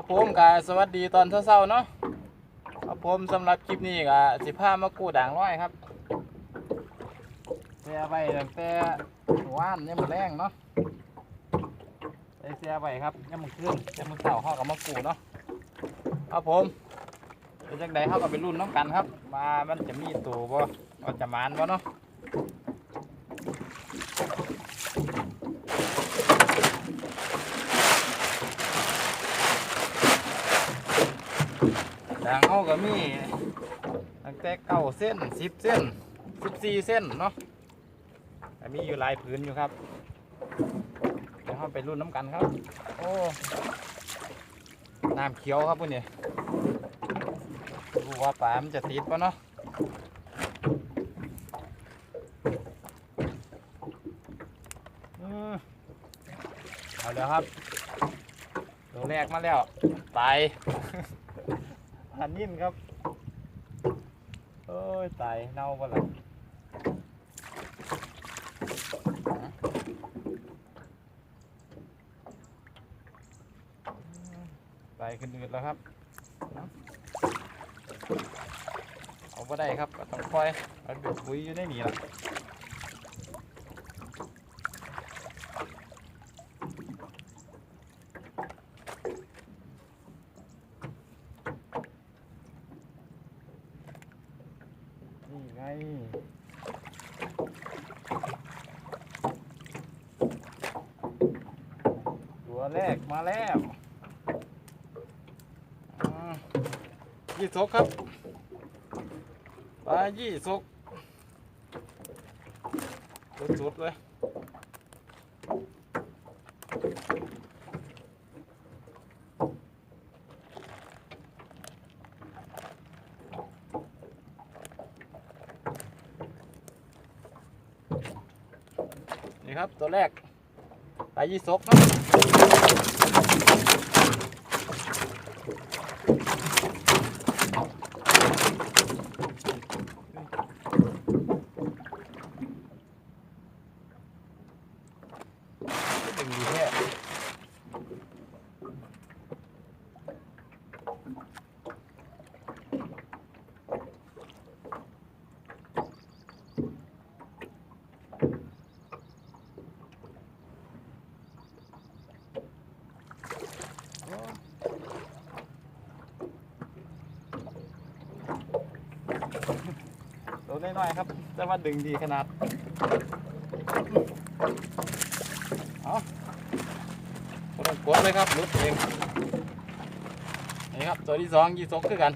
ครับผมกสวัสดีตอนเช้าๆเนาะครับผมสำหรับคลิปนี้ก็สิพามากู้ด่างร้อยครับเสียไปตั้งแต่ว่านยังมือแรงเนาะได้เสียไปครับยังมือขึ้นยังมือเสาเข้ากับมากู้เนาะครับผมเป็นจังใดเข้ากับเป็นรุ่นน้องกันครับมามันจะมีตัวบ่ว่าจะมานบ่เนาะ ด่างเอาก็มีตั้งแต่เก้าเส้นสิบเส้นสิบสี่เส้นเนาะแต่มีอยู่หลายผืนอยู่ครับเดี๋ยวเราไปรุ่นน้ำกันครับ โอ้น้ำเขียวครับพวกนี้ดูว่าปลามันจะติดปะเนาะเอาเดี๋ยวครับตัวแรกมาแล้วตายหั นยินครับโอ้ยตายเน่าปะล่ะตายขึ้นอืดแล้วครับ เอาไปได้ครับก็ต้องคอยเอาเดือดปุ๋ยอยู่ในนี่ละนี่ไงตัวแรกมาแล้วอ่า ยี่สกครับปลายี่สกสุดๆเลยนี่ครับตัวแรกปลายี่สกเนาะดึงดีแท้ตัว น้อยๆครับจะว่าดึงดีขนาด เอาบ่ต้องกดเลยครับรุดเอง นี่ครับ ตัวที่สองยี่สกคือกัน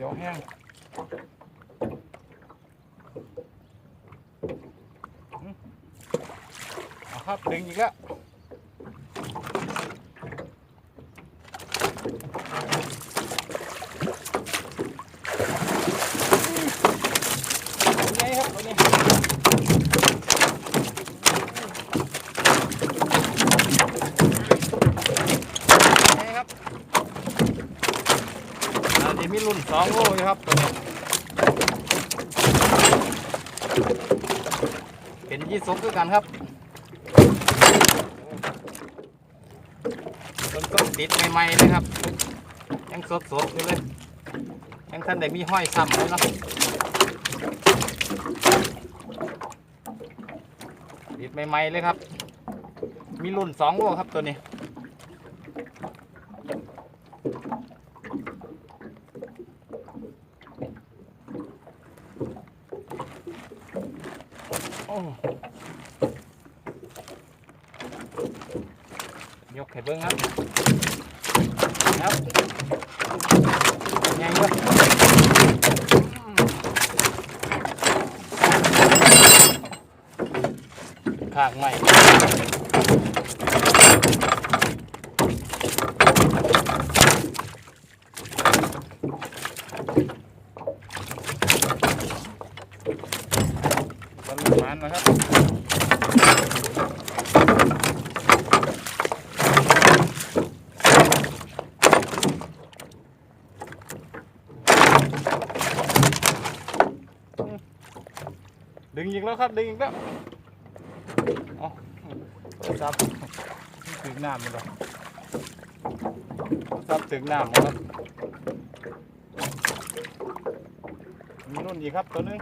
ขียวแห้งเอาครับดึงอีกแล้วเป็นไงครับตัวนี้ไงครับ อันนี้มีรุ่น สองลอยู่ครับตัวนี้เป็นยี่สกคือกันครับต้นต้นติดใหม่ๆเลยครับ ยังสดๆอยู่เลย ยังท่านได้มีห้อยซ้ำเลยเนาะติดใหม่ๆเลยครับ มีรุ่นสองโลครับตัวนี้ ยกให้เบิ้งครับครับยังเยอะข้างใหม่ มันนะครับ ดึง อีกแล้วครับดึงอีกแล้วเอาจับถึงน้ำมันแล้วจับถึงน้ำมันครับมีนุ่นอีกครับตัวนึง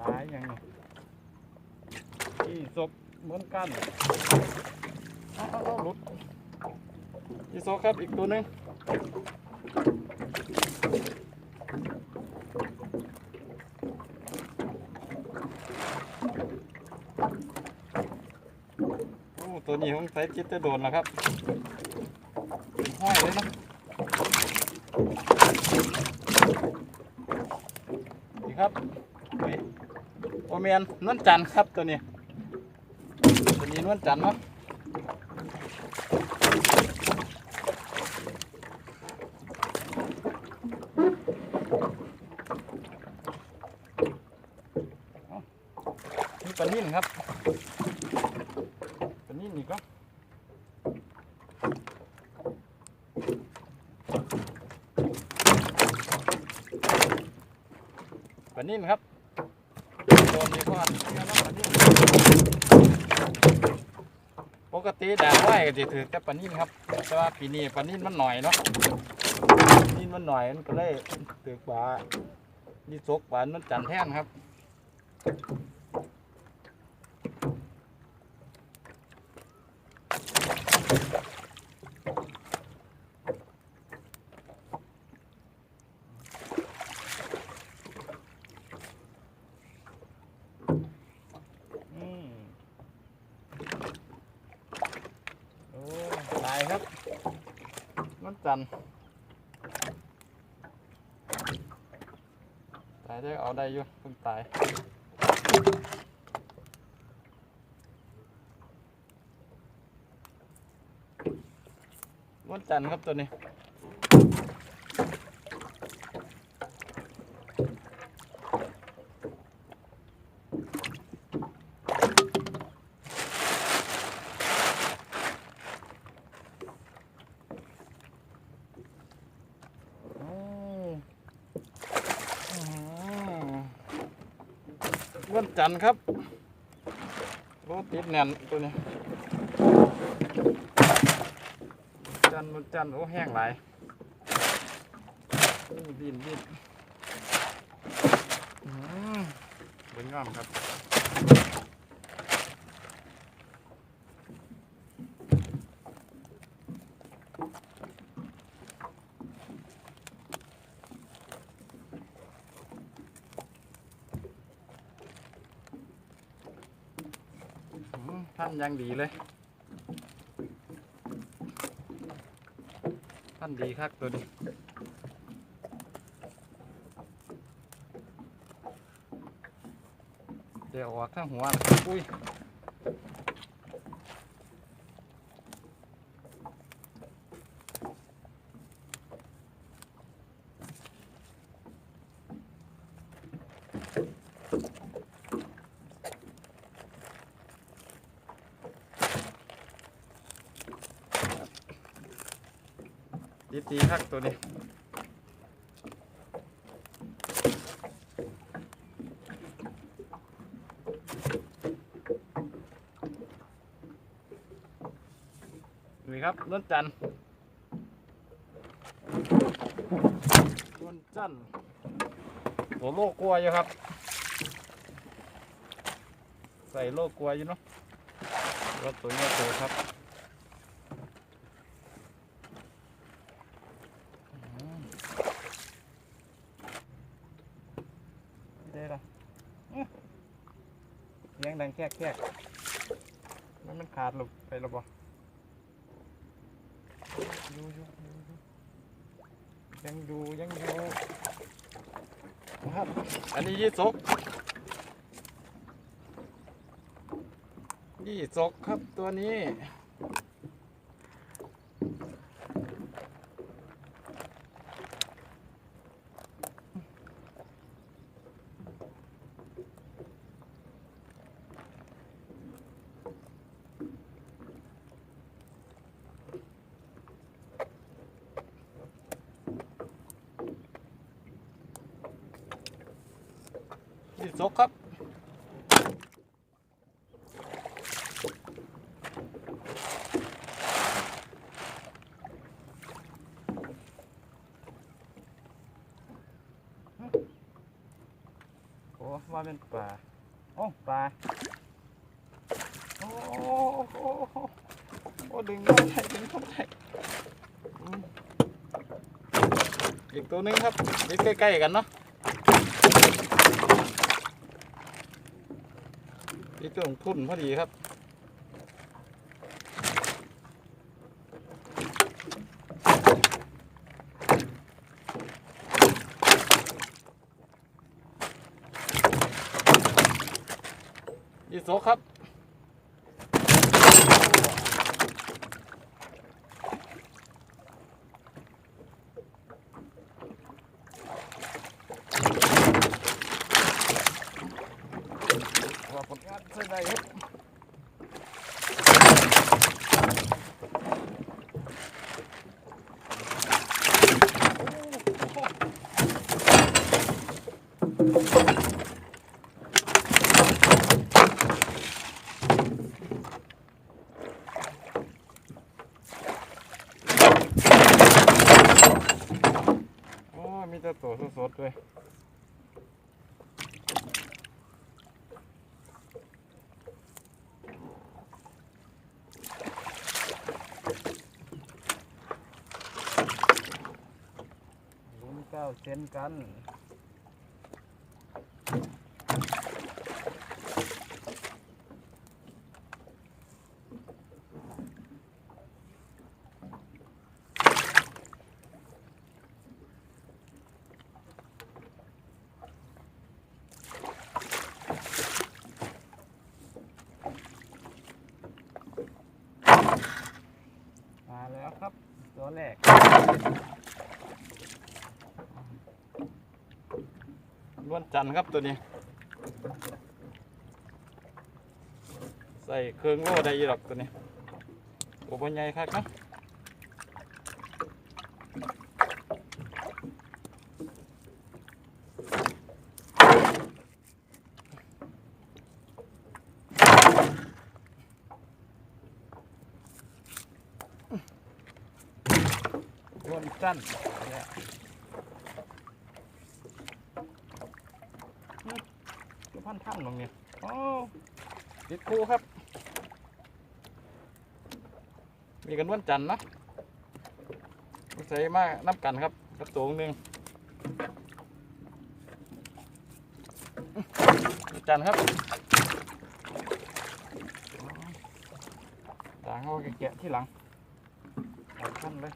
ตายยังไงที่ศพเหมือนกันเอาเอาเอาหลุดที่ศพครับอีกตัวนึง ตัวนี้ผมใส่จิตจะโดนแล้วครับห้อยเลยนะนี่ครับโอเมียนนวลจันทร์ครับตัวนี้ตัวนี้นวลจันทร์เนาะมีปลานิ่นครับ ตัวนี้นี่ก็ ปลานิ่นครับโดนดีกว่าปกติด่างไหวก็จะถือแต่ปานิ่นครับ แต่ว่าปีนี้ปานิ่นมันหน่อยเนาะปนิ่นมันหน่อยมันก็เลยถือปลานี่ซกหวามันจันแท่นครับ อืมโอ้ตาย ครับมันจันตายได้เอาได้อยู่เพิ่งตายมันจันครับตัวนี้ อืมอืม วันจันทร์ครับรถติดแน่นตัวนี้ จันทร์วันจันทร์โอ้แห้งหลายดินดินอืมเป็นงามครับ นยังดีเลยท่านดีครับตัวนี้เดี๋ยวออกทั้งหัวนะครับอุ้ย ครับตัวนี้นี่ครับนวลจันทร์นจันตัวโลกกลัวอยู่ครับ ใส่โลกกลัวอยู่เนาะรถตัวเนี้ยตัวครับอืมได้ละอื้อเสียงดัง แคกแคกมันมันขาดหลุดไปแล้วบ่ดูอยู่ดูอยู่ยังดูยังดูครับ อันนี้ยี่สกยี่สกครับตัวนี้ ว่าเป็นปลาโอ้ปลาโอ้โหโอ้โอ้โอ้ดึงเข้าไปดึงเข้าไปอีกตัวนึงครับนี่ใกล้ๆกันเนาะนี่ตัวของทุ่นพอดีครับ ยี่โซครับ ว่าผลงานใช้ได้ครับโอ้มีแต่ตัวสดๆด้วย ลุ้น เก้าเซนกันมาแล้วครับ ตัวแรก ล้วนจันทร์ครับตัวนี้ ใส่เครื่องโล่ได้ยี่หรอกตัวนี้โอ้บใหญ่ครับนะล้วนจันทร์เนี่ย คือพันถ้ำตรงนี้โอ้ติด คู่ครับ มีกันวันจันทร์นะใส่มากนับกันครับกระตูงหนึ่งจันทร์ครับต่างเขาแกะที่หลังหลายขั้นเลย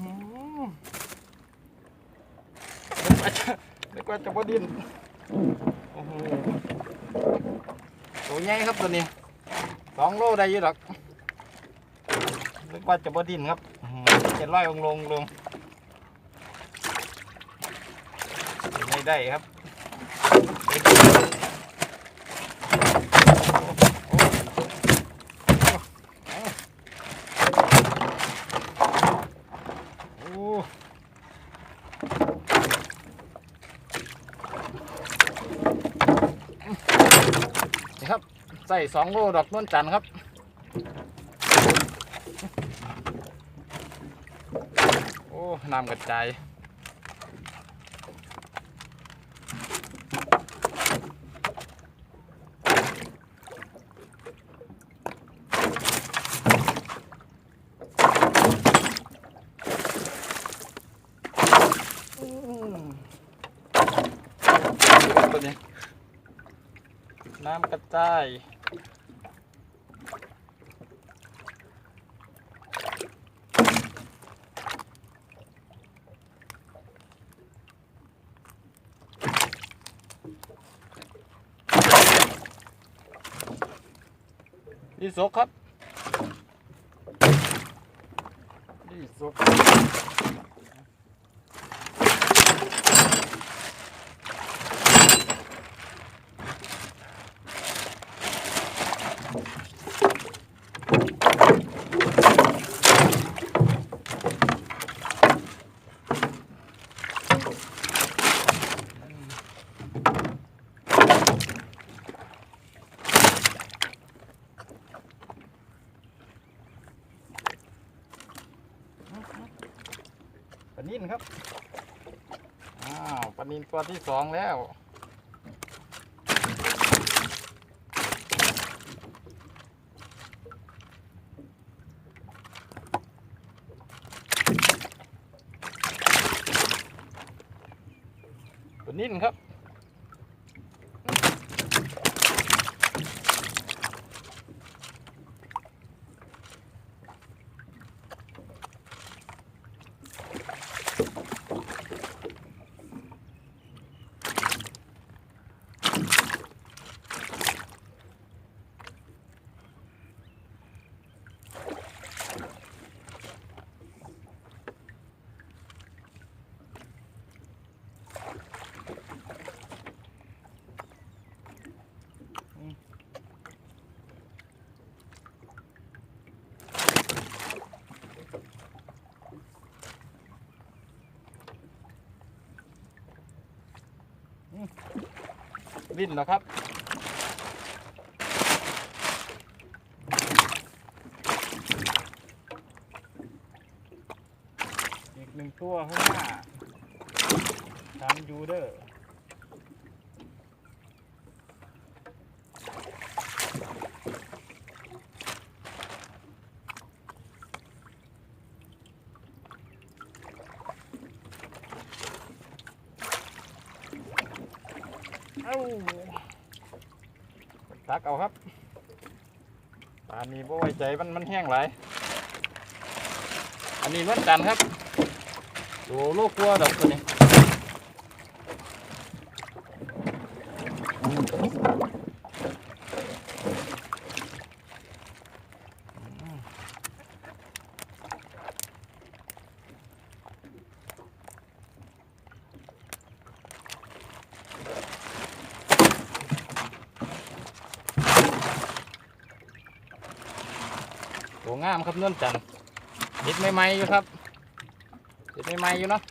อืมนึก ว่าจะนึกว่าจะบ่ดินโอ้โหตัวใหญ่ครับตัวนี้สองโลได้อยู่หรอกนึกว่าจะบ่ดินครับเจ็ดร้อจะลอยองลงลงไม่ได้ครับโอ้ นี่ครับ ใส่สองโลดอกนวลจันทร์ครับโอ้น้ำกระจายอืมตัวนี้น้ำกระจาย ยี่สกครับยี่สก ครับอ้าวปลานินตัวที่สองแล้วปลานินครับ วิ่นแล้วครับ อีกหนึ่งตัวข้างหน้าทำยูเดอร์ อ้าตักเอาครับปลานี้บ่ไว้ใจมันมันแห้งหลายอันนี้มันจันครับดูโลกกลัวดอกตัวนี้ โหงามครับนวลจันทร์นิดใหม่ๆอยู่ครับนิดใหม่ๆอยู่เนาะ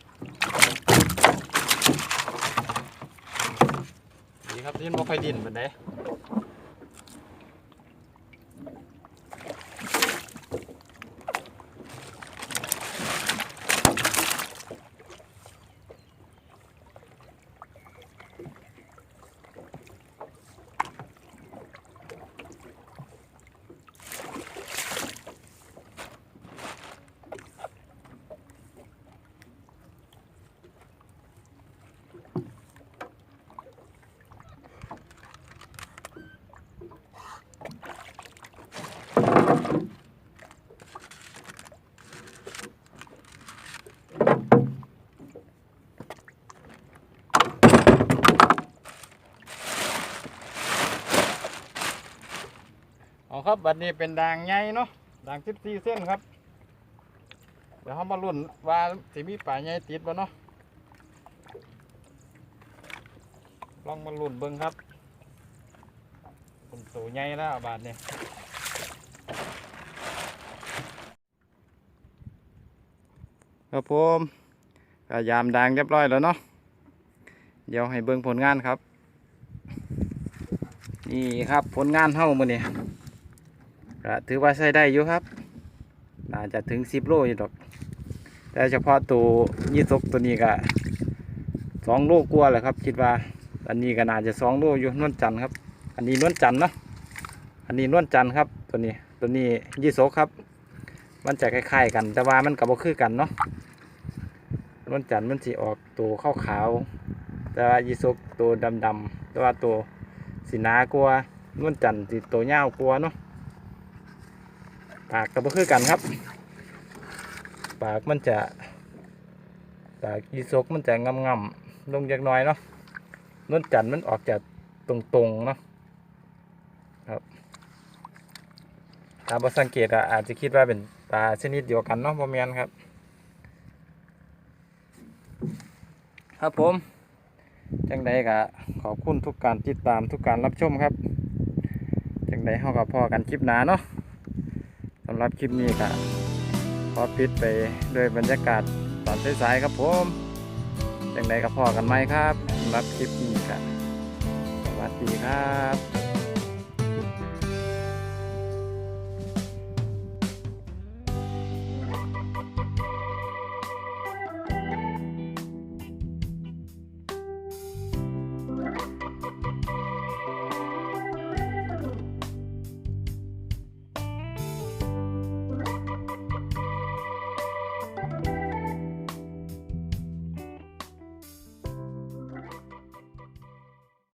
ดีครับที่บ่ค่อยดินเหมือนเด้ ครับบัดนี้เป็นด่างใหญ่เนาะด่าง14เส้นครับ เดี๋ยวเขามาลุ้นว่าสิมีป่าใหญ่ติดบ่เนาะลองมาลุ้นเบิ่งครับเป็นตัวใหญ่แล้วบาดนี้ครับผมพยายามด่างเรียบร้อยแล้วเนาะเดี๋ยวให้เบิ่งผลงานครับ นี่ครับผลงานเฮ้ามือนี่ ก็ถือว่าใช้ได้อยู่ครับน่าจะถึงสิบโลอยู่ดอก แต่เฉพาะตัวยี่สกตัวนี้ก็สองโลกลัวแหละครับ คิดว่า อันนี้ก็น่าจะสองโลอยู่นวลจันทร์ครับ อันนี้นวลจันทร์เนาะอันนี้นวลจันทร์ครับ ตัวนี้ตัวนี้ยี่สกครับ มันจะคล้ายๆกัน แต่ว่ามันกับบ่คือกันเนาะนวลจันทร์มันสีออกตัวขาวๆแต่ว่ายี่สกตัวดำๆแต่ว่าตัวสีหนากลัวนวลจันทร์สีตัวยากลัวเนาะ ปากกับบ่คือกันครับ ปากมันจะปากยีซกมันจะงำงำลงจากน้อยเนาะนวลจันมันออกจากตรงๆเนาะครับถ้าบสังเกตอะอาจจะคิดว่าเป็นปลาชนิดเดียวกันเนาะบ่แม่นครับ ครับผมจังใดก็ขอบคุณทุกการติดตามทุกการรับชมครับจังใดเฮากับพอกันคลิปหนาเนาะำหรับคลิปนี้ก็ขอปิดไปด้วยบรรยากาศตอนสายๆครับผมจังไรก็พอกันไหมครับสำหรับคลิปนี้ก็สวัสดีครับ